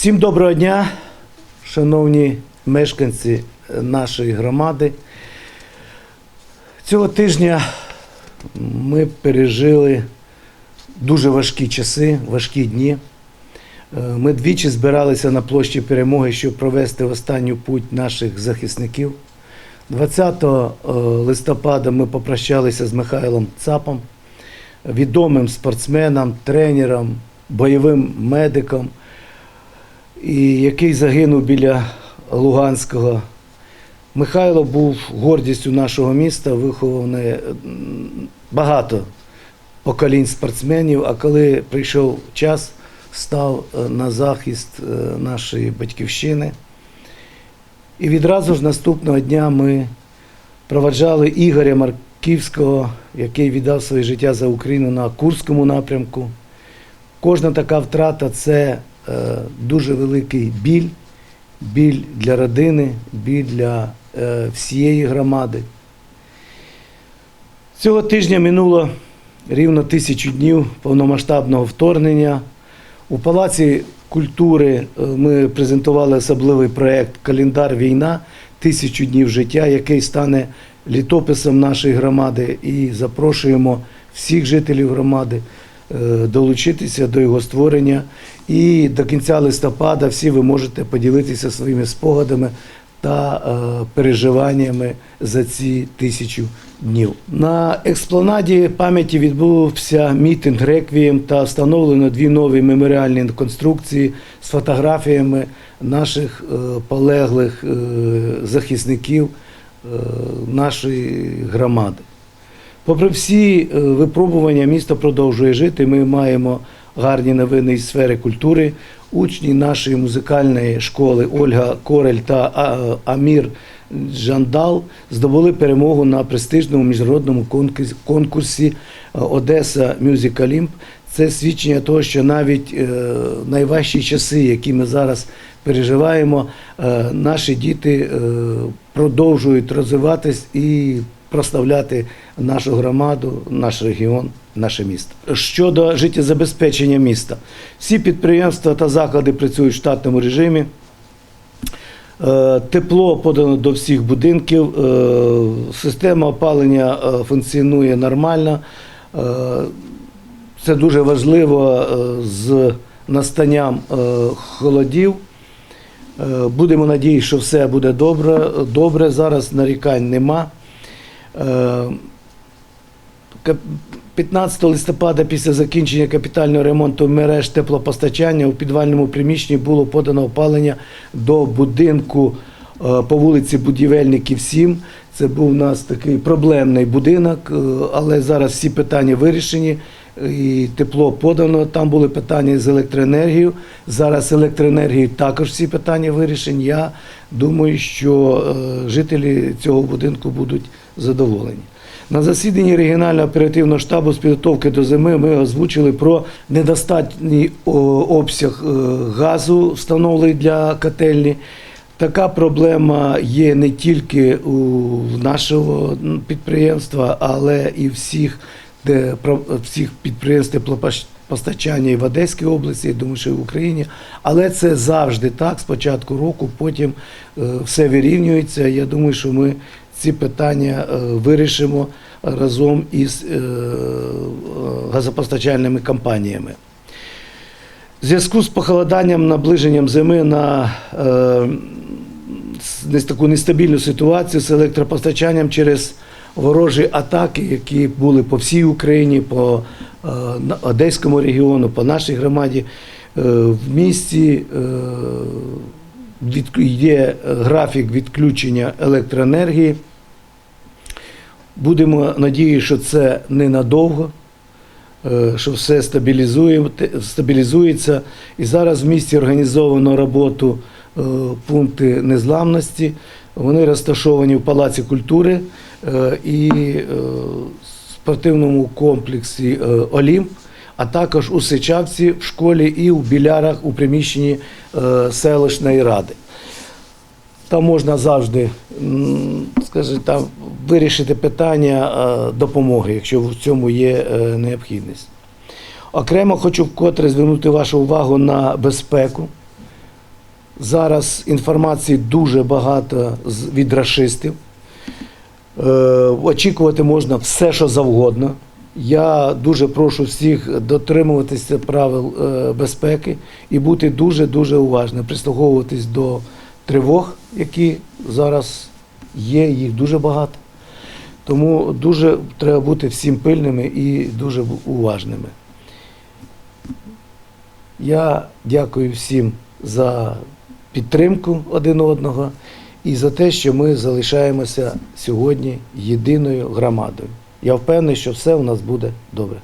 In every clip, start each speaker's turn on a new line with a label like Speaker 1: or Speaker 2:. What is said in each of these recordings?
Speaker 1: Всім доброго дня, шановні мешканці нашої громади. Цього тижня ми пережили дуже важкі часи, важкі дні. Е, Ми двічі збиралися на площі перемоги, щоб провести останню путь наших захисників. 20 листопада ми попрощалися з Михайлом Цапом, відомим спортсменом, тренером, бойовим медиком, і який загинув біля Луганського. Михайло був гордістю нашого міста, м, багато поколінь спортсменів, а коли прийшов час, став е, на захист е, нашої батьківщини. І відразу ж наступного дня ми проваджали Ігоря Марківського, який віддав своє життя за Україну на Курському напрямку. Кожна така втрата це дуже великий біль, біль для родини, біль для е, всієї громади. Цього тижня минуло рівно тисячу днів повномасштабного вторгнення. У Палаці культури е, ми презентували особливий проєкт Календар війна тисячу днів життя, який стане літописом нашої громади. І запрошуємо всіх жителів громади е, долучитися до його створення. І до кінця листопада всі ви можете поділитися своїми спогадами та е, переживаннями за ці тисячу днів. На експланаді пам'яті відбувся мітинг реквієм та встановлено дві нові меморіальні конструкції з фотографіями наших е, полеглих е, захисників е, нашої громади. Попри всі е, випробування, місто продовжує жити. Ми маємо гарні новини із сфери культури. Учні нашої музикальної школи Ольга Корель та Амір Жандал здобули перемогу на престижному міжнародному конкурсі е, Одеса Music Olymp. Це свідчення того, що навіть е, найважчі часи, які ми зараз переживаємо, е, наші діти е, продовжують розвиватись і прославляти нашу громаду, наш регіон, наше місто. Щодо життєзабезпечення міста, всі підприємства та заклади працюють в штатному режимі. Е, Тепло подано до всіх будинків, е, система опалення е, функціонує нормально. Це дуже важливо з настанням холодів. Будемо надіятися, що все буде добре. Добре, зараз нарікань нема. Е, Кап- 15 листопада після закінчення капітального ремонту мереж теплопостачання у підвальному приміщенні було подано опалення до будинку е, по вулиці Будівельників 7. Це був у нас такий проблемний будинок, е, але зараз всі питання вирішені. І тепло подано. Там були питання з електроенергією. Зараз електроенергією також всі питання вирішені. Я думаю, що е, жителі цього будинку будуть задоволені. На засіданні регіонального оперативного штабу з підготовки до зими ми озвучили про недостатній обсяг е, газу, встановлений для котельні. Така проблема є не тільки у нашого підприємства, але і всіх, де всіх підприємств теплопостачання і в Одеській області, я думаю, що і в Україні. Але це завжди так. З початку року, потім е, все вирівнюється. Я думаю, що ми ці питання е, вирішимо разом із е, газопостачальними компаніями. В зв'язку з похолоданням, наближенням зими на е, таку нестабільну ситуацію з електропостачанням через ворожі атаки, які були по всій Україні, по Одеському регіону, по нашій громаді. В місті є графік відключення електроенергії. Будемо надіятися, що це ненадовго, е, що все стабілізується. І зараз в місті організовано роботу е, пункти незламності. Вони розташовані в Палаці культури е, і спортивному комплексі Олімп, а також у Сичавці в школі і у Білярах у приміщенні селищної ради. Там можна завжди, скажімо, там вирішити питання е, допомоги, якщо в цьому є е, необхідність. Окремо хочу вкотре звернути вашу увагу на безпеку. Зараз інформації дуже багато від рашистів. Е, очікувати можна все, що завгодно. Я дуже прошу всіх дотримуватися правил безпеки і бути дуже-дуже уважним, прислуховуватись до тривог, які зараз є, їх дуже багато. Тому дуже треба бути всім пильними і дуже уважними. Я дякую всім за підтримку один одного і за те, що ми залишаємося сьогодні єдиною громадою. Я впевнений, що все у нас буде добре.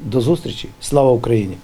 Speaker 1: До зустрічі. Слава Україні!